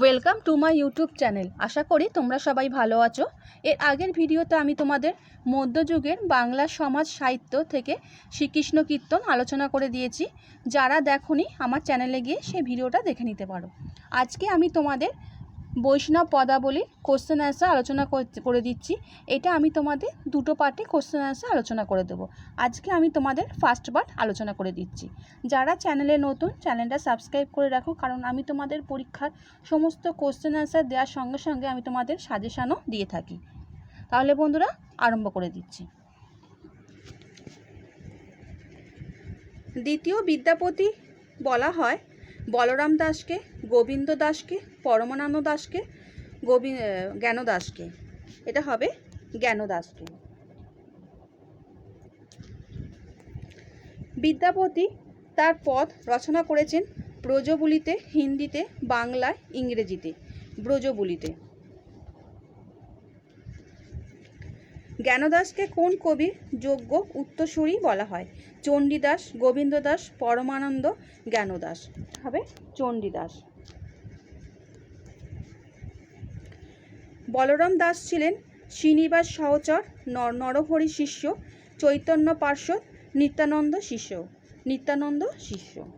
Welcome to my YouTube channel আশা করি তোমরা সবাই ভালো আছো। এর আগের ভিডিওতে আমি তোমাদের মধ্যযুগের বাংলা সমাজ সাহিত্য থেকে শ্রীকৃষ্ণ কীর্তন আলোচনা করে দিয়েছি। যারা দেখনি, আমার চ্যানেলে গিয়ে সেই ভিডিওটা দেখে নিতে পারো। আজকে আমি তোমাদের বৈষ্ণব পদাবলীর কোশ্চেন অ্যান্সার আলোচনা করে দিচ্ছি। এটা আমি তোমাদের দুটো পার্টে কোশ্চেন অ্যান্সার আলোচনা করে দেবো। আজকে আমি তোমাদের ফার্স্ট পার্ট আলোচনা করে দিচ্ছি। যারা চ্যানেলে নতুন চ্যানেলটা সাবস্ক্রাইব করে রাখো, কারণ আমি তোমাদের পরীক্ষার সমস্ত কোশ্চেন অ্যান্সার দেওয়ার সঙ্গে সঙ্গে আমি তোমাদের সাজেশানও দিয়ে থাকি। তাহলে বন্ধুরা, আরম্ভ করে দিচ্ছি। দ্বিতীয় বিদ্যাপতি বলা হয় বলরাম দাসকে, গোবিন্দ দাসকে, পরমানন্দ দাসকে, গোবি জ্ঞান দাসকে। এটা হবে জ্ঞান দাসকে। বিদ্যাপতি তার পদ রচনা করেছেন ব্রজবুলিতে, হিন্দিতে, বাংলায়, ইংরেজিতে। ব্রজবুলিতে। জ্ঞানদাসকে কোন কবির যোগ্য উত্তরসূরি বলা হয়? চণ্ডীদাস গোবিন্দ দাস পরমানন্দ, জ্ঞানদাস। হবে চণ্ডীদাস। বলরাম দাস ছিলেন শ্রীনিবাস সহচর, নর- নরহরি শিষ্য, চৈতন্য পার্শ্বদ, নিত্যানন্দ শিষ্য নিত্যানন্দ শিষ্য।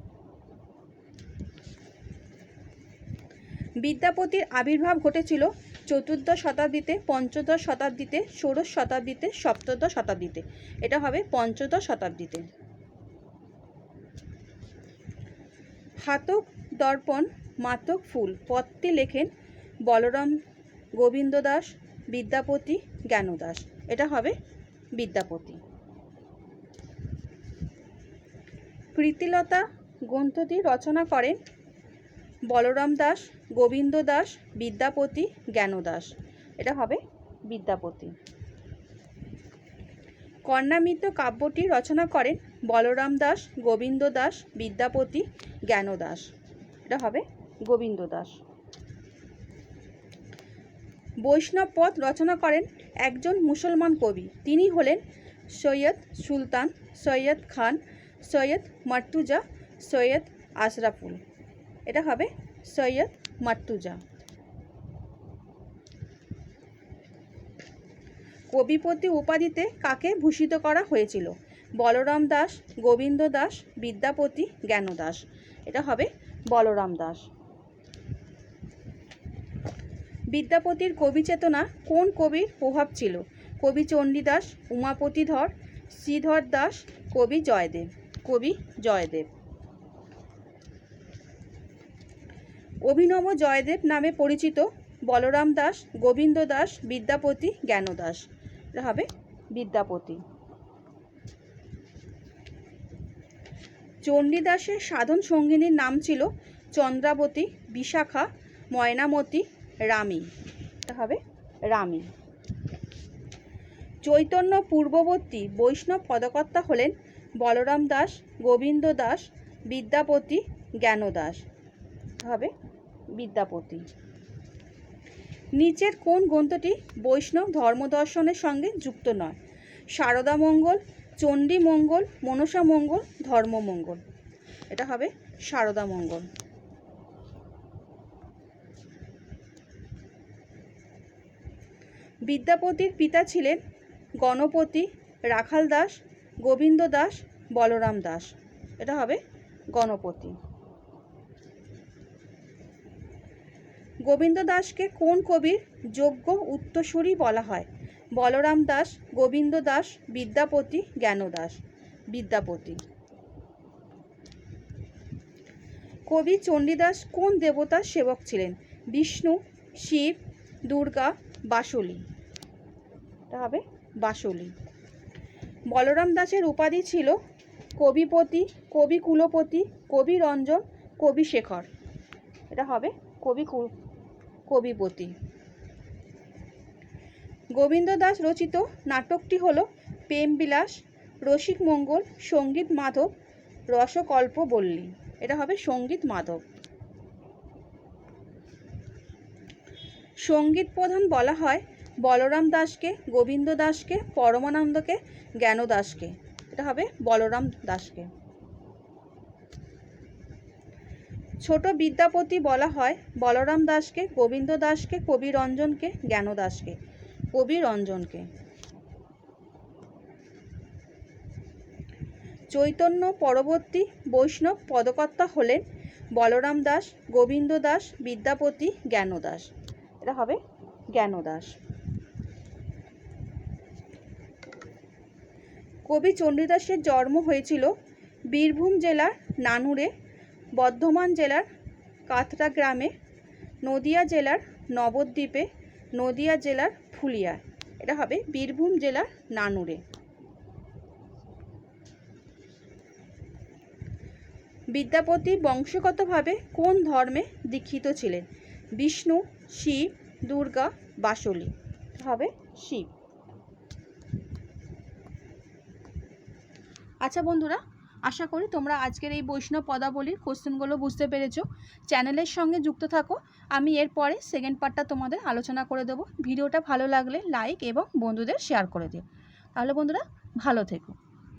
বিদ্যাপতির আবির্ভাব ঘটেছিল চতুর্দশ শতাব্দীতে, পঞ্চদশ শতাব্দীতে, ষোড়শ শতাব্দীতে, সপ্তদশ শতাব্দীতে। এটা হবে পঞ্চদশ শতাব্দীতে। হাতক দর্পণ, মাতক ফুল। পদটি লেখেন বলরাম গোবিন্দ দাস বিদ্যাপতি জ্ঞানদাস। এটা হবে বিদ্যাপতি। প্রীতিলতা গ্রন্থটি রচনা করেন বলরাম দাস, গোবিন্দ দাস, বিদ্যাপতি, জ্ঞানদাস। এটা হবে বিদ্যাপতি। কর্ণামিত্র কাব্যটি রচনা করেন বলরাম দাস, গোবিন্দ দাস, বিদ্যাপতি, জ্ঞানদাস। এটা হবে গোবিন্দ দাস। বৈষ্ণব পথ রচনা করেন একজন মুসলমান কবি। তিনি হলেন সৈয়দ সুলতান, সৈয়দ খান, সৈয়দ মার্তুজা, সৈয়দ আশরাফুল। এটা হবে সৈয়দ মার্তুজা কবিপতি উপাধিতে কাকে ভূষিত করা হয়েছিল? বলরাম দাস, গোবিন্দ দাস, বিদ্যাপতি জ্ঞানদাস। এটা হবে বলরাম দাস। বিদ্যাপতির কবি চেতনা কোন কবির প্রভাব ছিল? কবি চণ্ডীদাস, উমাপতি ধর, শ্রীধর দাস, কবি জয়দেব। কবি জয়দেব। অভিনব জয়দেব নামে পরিচিত বলরাম দাস, গোবিন্দ দাস, বিদ্যাপতি জ্ঞানদাস। এটা হবে বিদ্যাপতি। চণ্ডীদাসের সাধন সঙ্গিনীর নাম ছিল চন্দ্রাবতী, বিশাখা, ময়নামতি, রামী। হবে রামী। চৈতন্য পূর্ববর্তী বৈষ্ণব পদকর্তা হলেন বলরাম দাস, গোবিন্দ দাস, বিদ্যাপতি জ্ঞানদাস। হবে বিদ্যাপতি। নিচের কোন গ্রন্থটি বৈষ্ণব ধর্মদর্শনের সঙ্গে যুক্ত নয়? সারদা মঙ্গল, চণ্ডী মঙ্গল, মনসা মঙ্গল ধর্মমঙ্গল এটা হবে সারদা মঙ্গল। বিদ্যাপতির পিতা ছিলেন গণপতি রাখাল দাস, গোবিন্দ দাস, বলরাম দাস। এটা হবে গণপতি। গোবিন্দ দাসকে কোন কবির যোগ্য উত্তরসূরি বলা হয়? বলরাম দাস, গোবিন্দ দাস, বিদ্যাপতি, জ্ঞানদাস। বিদ্যাপতি। কবি চণ্ডীদাস কোন দেবতার সেবক ছিলেন? বিষ্ণু, শিব, দুর্গা, বাসুলি। এটা হবে বাসুলি। বলরাম দাসের উপাধি ছিল কবিপতি, কবি কুলপতি, কবি রঞ্জন, কবি শেখর। এটা হবে কবি কবিপতি গোবিন্দ দাস রচিত নাটকটি হল প্রেমবিলাস, রসিক মঙ্গল, সংগীত মাধব, রসকল্প বল্লী। এটা হবে সংগীত মাধব। সংগীত প্রধান বলা হয় বলরাম দাসকে গোবিন্দ দাসকে পরমানন্দকে জ্ঞান দাসকে এটা হবে বলরাম দাসকে। ছোট বিদ্যাপতি বলা হয় বলরাম দাসকে, গোবিন্দ দাসকে, কবি রঞ্জনকে, জ্ঞান দাসকে, কবি রঞ্জনকে। চৈতন্য পরবর্তী বৈষ্ণব পদকর্তা হলেন বলরাম দাস, গোবিন্দ দাস, বিদ্যাপতি, জ্ঞান দাস। এটা হবে জ্ঞান দাস। কবি চণ্ডীদাসের জন্ম হয়েছিল বীরভূম জেলার নানুরে বর্ধমান জেলার কাতরা গ্রামে, নদিয়া জেলার নবদ্বীপে, নদিয়া জেলার ফুলিয়া এটা হবে বীরভূম জেলার নানুরে। বিদ্যাপতি বংশগতভাবে কোন ধর্মে দীক্ষিত ছিলেন? বিষ্ণু, শিব, দুর্গা, বাসলি। হবে শিব। আচ্ছা বন্ধুরা আশা করি তোমরা আজকের এই বৈষ্ণব পদাবলীর কোশ্চেনগুলো বুঝতে পেরেছ। চ্যানেলের সঙ্গে যুক্ত থাকো। আমি এরপরে সেকেন্ড পার্টটা তোমাদের আলোচনা করে দেবো। ভিডিওটা ভালো লাগলে লাইক এবং বন্ধুদের শেয়ার করে দিও। তাহলে বন্ধুরা ভালো থেকো।